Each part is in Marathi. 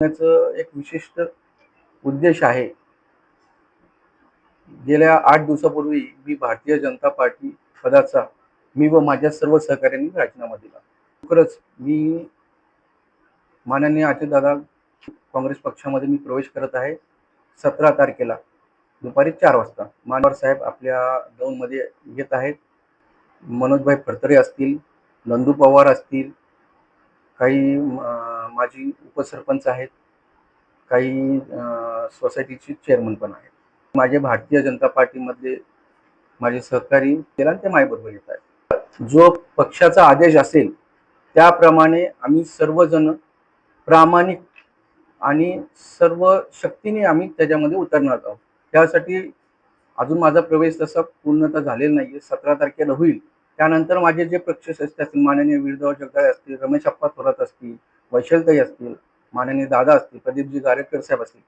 करण्याचं एक विशिष्ट उद्देश आहे. गेल्या आठ दिवसापूर्वी मी भारतीय जनता पार्टी पदाचा मी व माझ्या सर्व सहकाऱ्यांनी राजीनामा दिला. लवकरच मी माननीय अजितदादा काँग्रेस पक्षामध्ये मी प्रवेश करत आहे सतरा तारखेला दुपारी चार वाजता. मानवर साहेब आपल्या दौनमध्ये येत आहेत. मनोजभाई फडतरे असतील नंदू पवार असतील काही माजी उपसरपंच आहेत. काही सोसायटीची सोसायटीचे चेअरमन पण आहेत. माझे भारतीय जनता पार्टीमधले माझे सहकारी केला ते माझ्याबरोबर येत आहेत. जो पक्षाचा आदेश असेल त्याप्रमाणे आम्ही सर्वजण प्रामाणिक आणि सर्व शक्तीने आम्ही त्याच्यामध्ये उतरणार आहोत. त्यासाठी अजून माझा प्रवेश तसा पूर्णतः झालेला नाही आहे सतरा तारखेला होईल. त्यानंतर माझे जे पक्षश्रेष्ठ असतील माननीय वीरदाव जगदाळे असतील रमेश अप्पा थोरात असतील वैशलताई असतील माननीय दादा असतील प्रदीपजी गारेकर साहेब असतील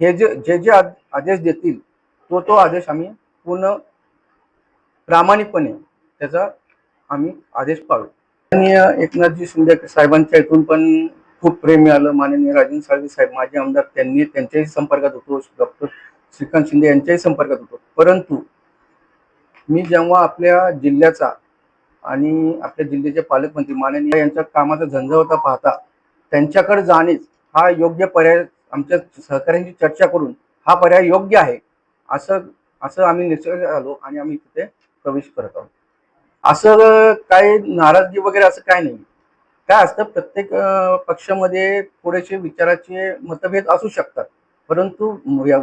हे जे जे जे आदेश देतील तो तो आदेश आम्ही पूर्ण प्रामाणिकपणे त्याचा आम्ही आदेश पाळू. माननीय एकनाथजी शिंदे साहेबांच्या इथून पण खूप प्रेम मिळालं. माननीय राजन साळवी साहेब माझे आमदार त्यांनी त्यांच्याही संपर्कात होतो. डॉक्टर श्रीकांत शिंदे यांच्याही संपर्कात होतो. परंतु मी जेव्हा आपल्या जिल्ह्याचा आणि आपल्या जिल्ह्याचे पालकमंत्री माननीय यांच्या कामाचा झंझावता पाहता त्यांच्याकडे जाणेच हा योग्य पर्याय आमच्या सहकाऱ्यांची चर्चा करून हा पर्याय योग्य आहे असं असं आम्ही निश्चय आलो आणि आम्ही तिथे प्रवेश करत आहोत. असं काही नाराजगी वगैरे असं काय नाही. काय असतं प्रत्येक पक्षामध्ये थोडेसे विचाराचे मतभेद असू शकतात परंतु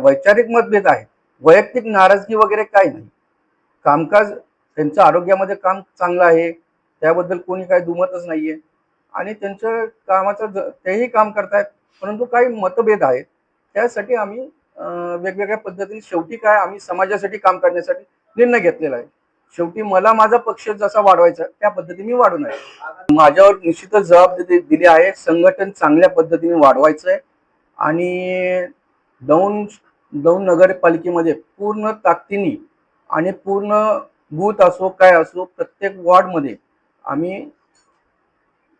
वैचारिक मतभेद आहेत. वैयक्तिक नाराजगी वगैरे काय नाही. कामकाज त्यांचं आरोग्यामध्ये काम चांगलं आहे त्याबद्दल कोणी काही दुमतच नाहीये. आणि त्यांचं कामाचं ज- तेही काम करतायत परंतु काही मतभेद आहेत. त्यासाठी आम्ही वेगवेगळ्या पद्धतीने शेवटी काय आम्ही समाजासाठी काम करण्यासाठी निर्णय घेतलेला आहे. शेवटी मला माझा पक्ष जसा वाढवायचा त्या पद्धतीने मी वाढून आहे. माझ्यावर निश्चितच जबाबदारी दिली आहे संघटन चांगल्या पद्धतीने वाढवायचं आहे. आणि दौंड दौंड नगरपालिकेमध्ये पूर्ण ताकदीने आणि पूर्ण बूथ असो काय असो प्रत्येक वॉर्डमध्ये आम्ही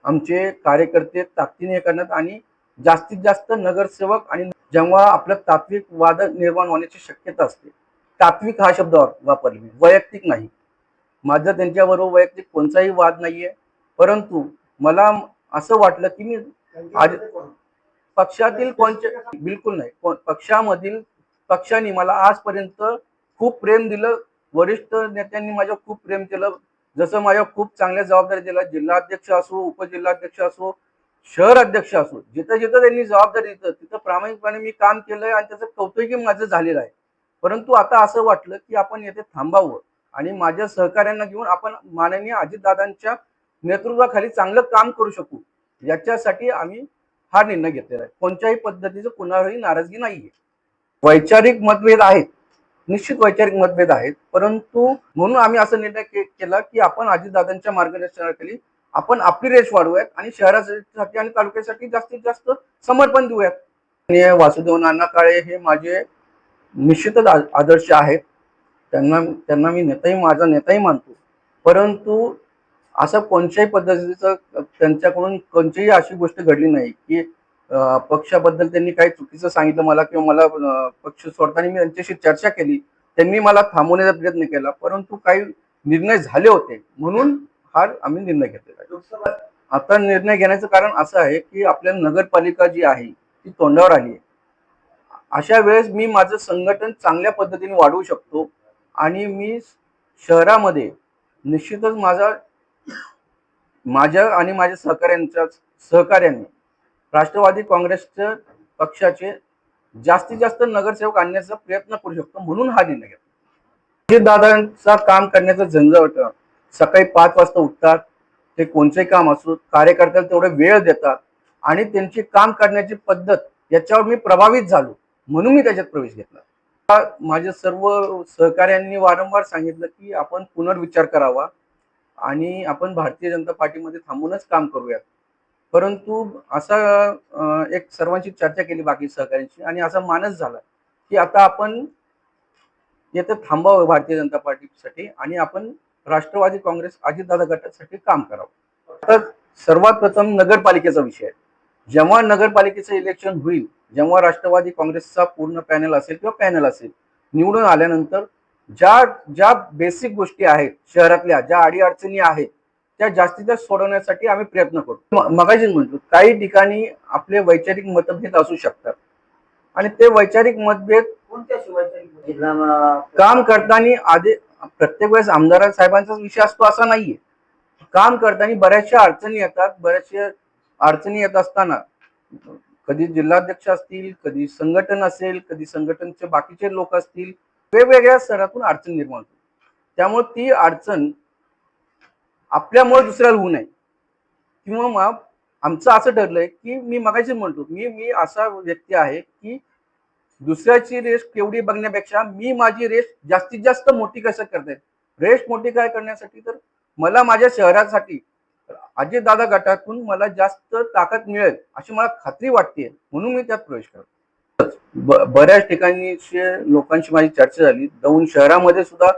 आमचे कार्यकर्ते ताकदीने करण्यात आणि जास्तीत जास्त नगरसेवक आणि जेव्हा आपलं तात्विक वाद निर्माण होण्याची शक्यता असते. तात्विक हा शब्द वाप- वापरला मी. वैयक्तिक नाही. माझं त्यांच्याबरोबर वैयक्तिक कोणताही वाद नाहीये. परंतु मला असं वाटलं की मी आज पक्षातील कोणते बिलकुल नाही. पक्षामधील पक्षाने मला आजपर्यंत खूप प्रेम दिलं. वरिष्ठ नेत्यांनी माझ्या खूप प्रेम केलं. जसं माझ्या खूप चांगल्या जबाबदारी दिल्या जिल्हाध्यक्ष असो उपजिल्हाध्यक्ष असो शहर अध्यक्ष असो जिथं जिथं त्यांनी जबाबदारी दिलं तिथं प्रामाणिकपणे मी काम केलंय आणि त्याचं कौतुकी माझं झालेलं आहे. परंतु आता असं वाटलं की आपण येथे थांबावं आणि माझ्या सहकाऱ्यांना घेऊन आपण माननीय अजितदादांच्या नेतृत्वाखाली चांगलं काम करू शकू. याच्यासाठी आम्ही हा निर्णय घेतलेला आहे. कोणत्याही पद्धतीचं कुणावरही नाराजगी नाहीये. वैचारिक मतभेद आहेत. निश्चित वैचारिक मतभेद आहेत. परंतु म्हणून आम्ही असा निर्णय केला की आपण अजितदादांच्या मार्गदर्शनाखाली आपण आपली रेस वाढवूयात आणि शहरासाठी आणि तालुक्यासाठी जास्तीत जास्त समर्पण देऊयात. आणि वासुदेव नाना काळे हे माझे निश्चितच आदर्श आहेत. त्यांना त्यांना मी नेताही माझा नेताही मानतो. परंतु असं कोणत्याही पद्धतीचं त्यांच्याकडून कोणतीही अशी गोष्ट घडली नाही की पक्षाबद्दल त्यांनी काही चुकीचं सांगितलं मला किंवा मला पक्ष सोडताना मी त्यांच्याशी चर्चा केली त्यांनी मला थांबवण्याचा प्रयत्न केला परंतु काही निर्णय झाले होते. म्हणून हा आम्ही निर्णय घेतलेला आता निर्णय घेण्याचं कारण असं आहे की आपल्या नगरपालिका जी आहे ती तोंडावर आली आहे. अशा वेळेस मी माझं संघटन चांगल्या पद्धतीने वाढवू शकतो आणि मी शहरामध्ये निश्चितच माझा माझ्या आणि माझ्या सहकाऱ्यांच्या सहकार्याने राष्ट्रवादी काँग्रेसच्या पक्षाचे जास्तीत जास्त नगरसेवक आणण्याचा प्रयत्न करू शकतो म्हणून हा निर्णय घेतला. दादांचा काम करण्याचं झंझट सकाळी पाच वाजता उठतात ते कोणतेही काम असो कार्यकर्त्याला तेवढे वेळ देतात आणि त्यांची काम करण्याची पद्धत याच्यावर मी प्रभावित झालो म्हणून मी त्याच्यात प्रवेश घेतला. माझ्या सर्व सहकार्यांनी वारंवार सांगितलं की आपण पुनर्विचार करावा आणि आपण भारतीय जनता पार्टीमध्ये थांबूनच काम करूयात. परंतु असा एक सर्वांची चर्चा केली बाकी सहकाऱ्यांची आणि असा मानस झाला की आता आपण येथे थांबावं भारतीय जनता पार्टीसाठी आणि आपण राष्ट्रवादी काँग्रेस अजितदादा गटासाठी काम करावं. तर सर्वात प्रथम नगरपालिकेचा विषय. आहे जेव्हा नगरपालिकेचं इलेक्शन होईल जेव्हा राष्ट्रवादी काँग्रेसचा पूर्ण पॅनल असेल किंवा पॅनल असेल निवडून आल्यानंतर ज्या ज्या बेसिक गोष्टी आहेत शहरातल्या ज्या अडीअडचणी आहेत त्या जास्तीत जास्त सोडवण्यासाठी आम्ही प्रयत्न करतो. म- मगाशीच म्हणतो काही ठिकाणी आपले वैचारिक मतभेद असू शकतात. आणि ते वैचारिक मतभेद कोणत्या काम करताना आधी प्रत्येक वेळेस आमदार साहेबांचाच विषय असतो असा नाहीये. काम करताना बऱ्याचशा अडचणी येतात बऱ्याचशा अडचणी येत असताना. कधी जिल्हाध्यक्ष असतील कधी संघटन असेल कधी संघटनचे बाकीचे लोक असतील वेगवेगळ्या स्तरातून अडचण निर्माण होते. त्यामुळे ती अडचण आपल्यामुळे दुसऱ्याला होऊ नये. किंवा मग आमचं असं ठरलंय की मी मगाशी म्हणतो मी मी असा व्यक्ती आहे की दुसऱ्याची रेस केवढी बघण्यापेक्षा मी माझी रेस जास्तीत जास्त मोठी कसं करते रेस मोठी काय करण्यासाठी? तर मला माझ्या शहरासाठी अजितदादा गटातून मला जास्त ताकद मिळेल अशी मला खात्री वाटते म्हणून मी त्यात प्रवेश करतो. ब- बऱ्याच ठिकाणी लोकांशी माझी चर्चा झाली. दौंड शहरामध्ये सुद्धा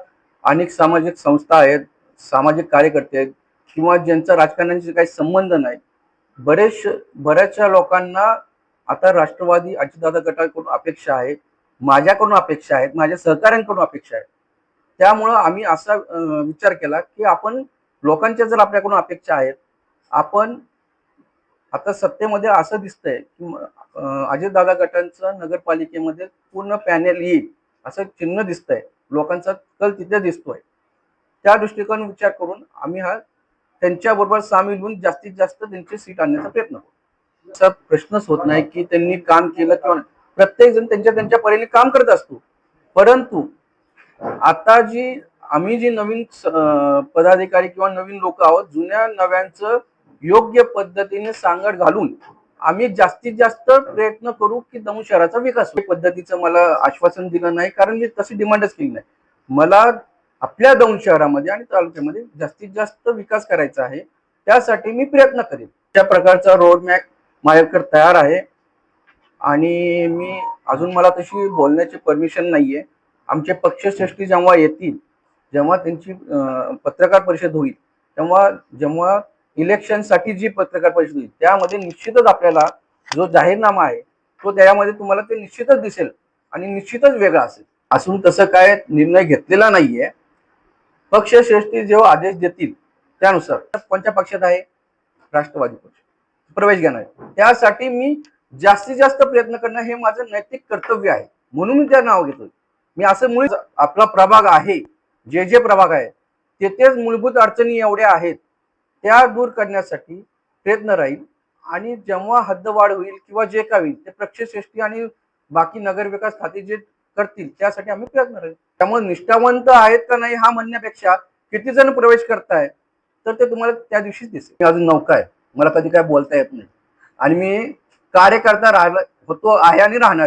अनेक सामाजिक संस्था आहेत. सामाजिक कार्यकर्ते आहेत किंवा ज्यांचा राजकारणाशी काही संबंध नाही बरेच बऱ्याचशा लोकांना आता राष्ट्रवादी अजितदादा गटाकडून अपेक्षा आहे माझ्याकडून अपेक्षा आहेत माझ्या सहकाऱ्यांकडून अपेक्षा आहेत. त्यामुळं आम्ही असा विचार केला की आपण लोकांच्या जर आपल्याकडून अपेक्षा आहेत आपण आता सत्तेमध्ये असं दिसतंय की अजितदादा गटांचं नगरपालिकेमध्ये पूर्ण पॅनेल येईल असं चिन्ह दिसतंय. लोकांचा कल तिथे दिसतोय. त्या दृष्टिकोन विचार करून आम्ही हा त्यांच्याबरोबर सामील होऊन जास्तीत जास्त त्यांची सीट आणण्याचा प्रयत्न करू. असा प्रश्नच होत नाही की त्यांनी काम केलं किंवा प्रत्येक जण त्यांच्या त्यांच्या परीने काम करत असतो. परंतु आता जी आम्ही जी नवीन पदाधिकारी किंवा नवीन लोक आहोत जुन्या नव्यांचं योग्य पद्धतीने सांगड घालून आम्ही जास्तीत जास्त प्रयत्न करू की दमू शहराचा विकास पद्धतीचं मला आश्वासन दिलं नाही कारण मी तशी डिमांडच केली नाही. मला आपल्या दौंड शहरामध्ये आणि तालुक्यामध्ये जास्तीत जास्त विकास करायचा आहे त्यासाठी मी प्रयत्न करेन. त्या प्रकारचा रोड मॅप माझ्याकडे तयार आहे. आणि मी अजून मला तशी बोलण्याची परमिशन नाहीये. आमचे पक्षश्रेष्ठी जेव्हा येतील जेव्हा त्यांची पत्रकार परिषद होईल तेव्हा जेव्हा इलेक्शनसाठी जी पत्रकार परिषद होईल त्यामध्ये निश्चितच आपल्याला जो जाहीरनामा आहे तो त्यामध्ये तुम्हाला ते निश्चितच दिसेल आणि निश्चितच वेगळा असेल. असून तसं काय निर्णय घेतलेला नाहीये. पक्षश्रेष्ठी जेव्हा आदेश देतील त्यानुसार. कोणत्या पक्षात आहे? राष्ट्रवादी पक्ष. प्रवेश घेणार आहे. त्यासाठी मी जास्तीत जास्त प्रयत्न करणं हे माझं नैतिक कर्तव्य आहे. म्हणून मी त्या नाव घेतो मी असं मुळे आपला प्रभाग आहे. जे जे प्रभाग आहे तेथेच मूलभूत अडचणी एवढ्या आहेत. त्या दूर करण्यासाठी प्रयत्न राहील. आणि जेव्हा हद्दवाढ होईल किंवा जे काय होईल ते पक्षश्रेष्ठी आणि बाकी नगरविकास खाते जे करतील त्यासाठी आम्ही प्रयत्न राहील त्यामुळे निष्ठावंत आहेत का नाही हा म्हणण्यापेक्षा किती जण प्रवेश करताय तर ते तुम्हाला त्या दिवशीच दिसेल. मी अजून नौका आहे. मला कधी काय बोलता येत नाही. आणि मी कार्यकर्ता राहिला होतो आहे आणि राहणार